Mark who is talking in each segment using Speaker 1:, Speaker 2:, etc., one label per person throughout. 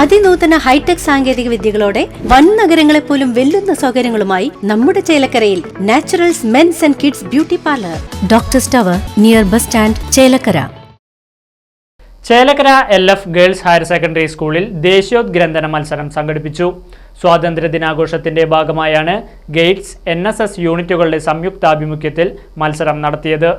Speaker 1: അതിനൂതന hi tech സാങ്കേതിക വിദ്യകളോടെ വൻ നഗരങ്ങളെ പോലും വെല്ലുന്ന സൗകര്യങ്ങളുമായി നമ്മുടെ ചേലക്കരയിൽ Naturals men's and kids beauty parlour. Doctor സ്റ്റവർ near bus stand Chelakkara.
Speaker 2: Chelakkara L F girls higher secondary സ്കൂളിൽ ദേശീയോദ്ഗ്രന്ഥന മത്സരം സംഘടിപ്പിച്ചു. സ്വാതന്ത്ര്യ ദിനാഘോഷത്തിന്റെ ഭാഗമായാണ് ഗേറ്റ്സ് എൻ എസ് എസ് യൂണിറ്റുകളുടെ സംയുക്താഭിമുഖ്യത്തിൽ മത്സരം നടത്തിയത്.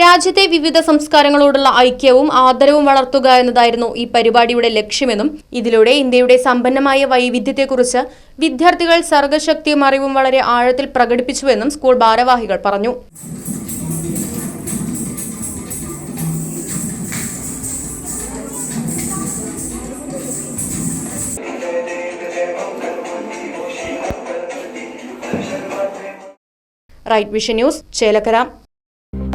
Speaker 3: രാജ്യത്തെ വിവിധ സംസ്കാരങ്ങളോടുള്ള ഐക്യവും ആദരവും വളർത്തുക എന്നതായിരുന്നു ഈ പരിപാടിയുടെ ലക്ഷ്യമെന്നും ഇതിലൂടെ ഇന്ത്യയുടെ സമ്പന്നമായ വൈവിധ്യത്തെക്കുറിച്ച് വിദ്യാർത്ഥികൾ സർഗശക്തിയും അറിവും വളരെ ആഴത്തിൽ പ്രകടിപ്പിച്ചുവെന്നും സ്കൂൾ ഭാരവാഹികൾ പറഞ്ഞു. Right Vision News Chelakkara.